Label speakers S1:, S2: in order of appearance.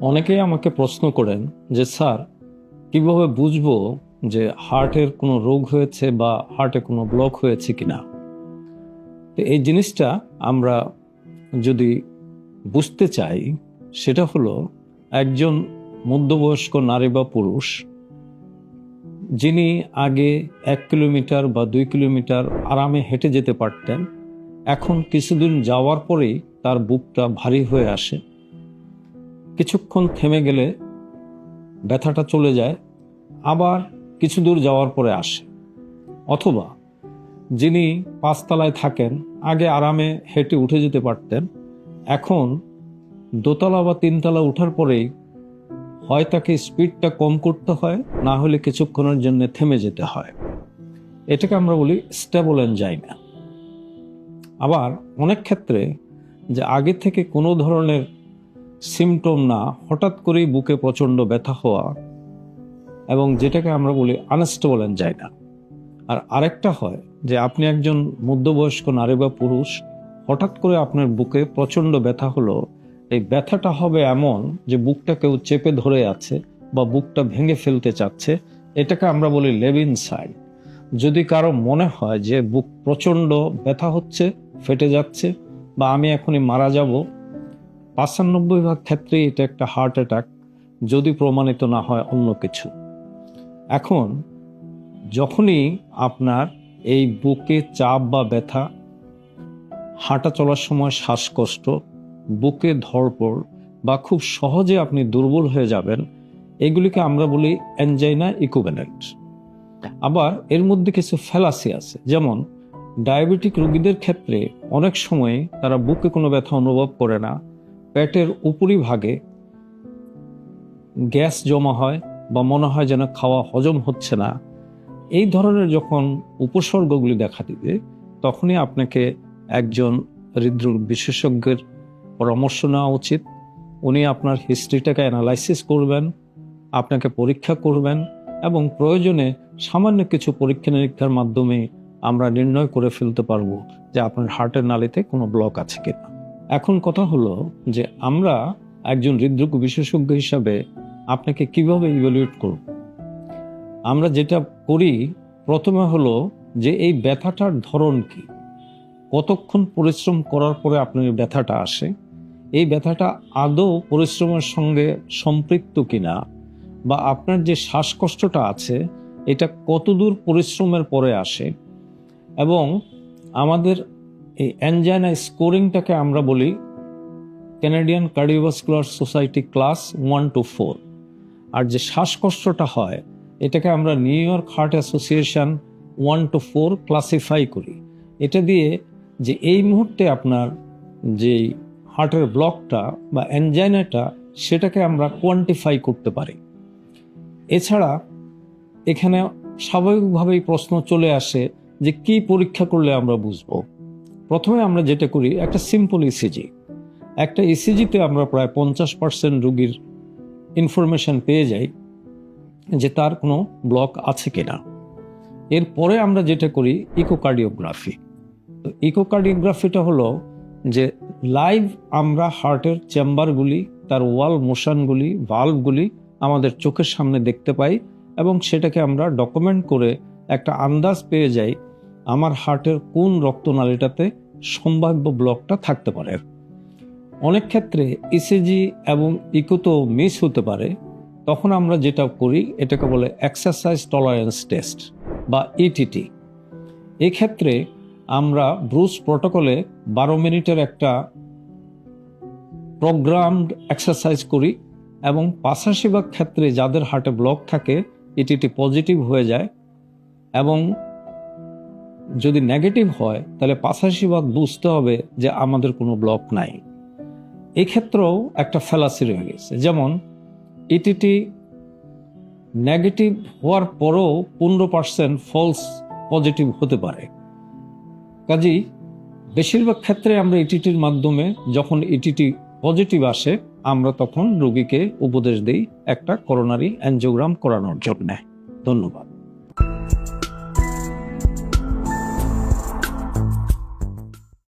S1: অনেকেই আমাকে প্রশ্ন করেন যে, স্যার, কীভাবে বুঝব যে হার্টের কোনো রোগ হয়েছে বা হার্টে কোনো ব্লক হয়েছে কিনা? তো এই জিনিসটা আমরা যদি বুঝতে চাই, সেটা হলো একজন মধ্যবয়স্ক নারী বা পুরুষ, যিনি আগে এক কিলোমিটার বা দুই কিলোমিটার আরামে হেঁটে যেতে পারতেন, এখন কিছুদিন যাওয়ার পরেই তার বুকটা ভারী হয়ে আসে। কিছুক্ষণ থেমে গেলে ব্যথাটা চলে যায়, আবার কিছু দূর যাওয়ার পরে আসে। অথবা যিনি পাঁচতলায় থাকেন, আগে আরামে হেঁটে উঠে যেতে পারতেন, এখন দোতলা বা তিনতলা ওঠার পরেই হয় তাকে স্পিডটা কম করতে হয়, না হলে কিছুক্ষণের জন্য থেমে যেতে হয়। এটাকে আমরা বলি স্টেবল এনজাইনা আবার অনেক ক্ষেত্রে যে আগে থেকে কোনো ধরনের সিমটম না, হঠাৎ করেই বুকে প্রচণ্ড ব্যথা হওয়া এবং যেটাকে আমরা বলি আনস্টেবল এনজাইনা আর আরেকটা হয় যে আপনি একজন মধ্যবয়স্ক নারী বা পুরুষ, হঠাৎ করে আপনার বুকে প্রচণ্ড ব্যথা হলো, এই ব্যথাটা হবে এমন যে বুকটা কেউ চেপে ধরে আছে বা বুকটা ভেঙে ফেলতে চাচ্ছে, এটাকে আমরা বলি লেবিন সাইড যদি কারও মনে হয় যে বুক প্রচণ্ড ব্যথা হচ্ছে, ফেটে যাচ্ছে বা আমি এখনই মারা যাব পাঁচানব্বই ভাগ ক্ষেত্রে এটা একটা হার্ট অ্যাটাক যদি প্রমাণিত না হয় অন্য কিছু। এখন, যখনই আপনার এই বুকে চাপ বা ব্যথা, হাঁটা চলার সময় শ্বাসকষ্ট, বুকে ধরপড় বা খুব সহজে আপনি দুর্বল হয়ে যাবেন, এগুলিকে আমরা বলি অ্যাঞ্জাইনা ইকুভেনেন্ট আবার এর মধ্যে কিছু ফ্যালাসি আছে, যেমন ডায়াবেটিক রোগীদের ক্ষেত্রে অনেক সময় তারা বুকে কোনো ব্যথা অনুভব করে না পেটের উপরিভাগে গ্যাস জমা হয় বা মনে হয় যেন খাওয়া হজম হচ্ছে না, এই ধরনের যখন উপসর্গগুলি দেখা দিবে, তখনই আপনাকে একজন হৃদরোগ বিশেষজ্ঞের পরামর্শ নেওয়া উচিত। উনি আপনার হিস্ট্রিটাকে অ্যানালাইসিস করবেন, আপনাকে পরীক্ষা করবেন এবং প্রয়োজনে সামান্য কিছু পরীক্ষা নিরীক্ষার মাধ্যমে আমরা নির্ণয় করে ফেলতে পারব যে আপনার হার্টের নালীতে কোনো ব্লক আছে কিনা। এখন কথা হলো যে আমরা একজন হৃদরোগ বিশেষজ্ঞ হিসাবে আপনাকে কীভাবে ইভ্যালুয়েট করব? আমরা যেটা করি প্রথমে হলো যে এই ব্যথাটার ধরন কি? কতক্ষণ পরিশ্রম করার পরে আপনার ব্যথাটা আসে? এই ব্যথাটা আদৌ পরিশ্রমের সঙ্গে সম্পৃক্ত কিনা? বা আপনার যে শ্বাসকষ্টটা আছে, এটা কতদূর পরিশ্রমের পরে আসে? এবং আমাদের এই অ্যানজাইনা স্কোরিংটাকে আমরা বলি Canadian cardiovascular society class one two four আর যে শ্বাসকষ্টটা হয়, এটাকে আমরা New York heart association one two four classify করি। এটা দিয়ে যে এই মুহূর্তে আপনার যে হার্টের ব্লকটা বা অ্যানজাইনাটা সেটাকে আমরা কোয়ান্টিফাই করতে পারি। এছাড়া এখানে স্বাভাবিকভাবেই প্রশ্ন চলে আসে যে কি পরীক্ষা করলে আমরা বুঝব? প্রথমে আমরা যেটা করি, একটা সিম্পল ইসিজি একটা ইসিজিতে আমরা প্রায় পঞ্চাশ পার্সেন্ট রুগীর ইনফরমেশন পেয়ে যাই যে তার কোনো ব্লক আছে কিনা। এরপরে আমরা যেটা করি ইকোকার্ডিওগ্রাফি তো ইকোকার্ডিওগ্রাফিটা হলো যে লাইভ আমরা হার্টের চেম্বারগুলি তার ওয়াল মোশনগুলি ভাল্বগুলি আমাদের চোখের সামনে দেখতে পাই এবং সেটাকে আমরা ডকুমেন্ট করে একটা আন্দাজ পেয়ে যাই আমার হার্টের কোন রক্তনালীটাতে সম্ভাব্য ব্লকটা থাকতে পারে। অনেক ক্ষেত্রে ইসিজি এবং ইকো তো মিস হতে পারে। তখন আমরা যেটা করি, এটাকে বলে এক্সারসাইজ টলারেন্স টেস্ট বা ইটিটি এক্ষেত্রে আমরা ব্রুস প্রোটোকলে বারো মিনিটের একটা প্রোগ্রামড এক্সারসাইজ করি এবং পাশাশি ভাগ ক্ষেত্রে যাদের হার্টে ব্লক থাকে ইটিটি পজিটিভ হয়ে যায় এবং যদি নেগেটিভ হয়, তাহলে পাশাশি ভাগ বুঝতে হবে যে আমাদের কোনো ব্লক নাই। এক্ষেত্রেও একটা ফ্যালাসি রয়ে গেছে। যেমন ইটিটি নেগেটিভ হওয়ার পরও পনেরো পার্সেন্ট ফলস পজিটিভ হতে পারে। কাজেই বেশিরভাগ ক্ষেত্রে আমরা ইটিটির মাধ্যমে যখন ইটিটি পজিটিভ আসে, আমরা তখন রোগীকে উপদেশ দিই একটা করোনারি অ্যানজিওগ্রাম করানোর জন্য। ধন্যবাদ।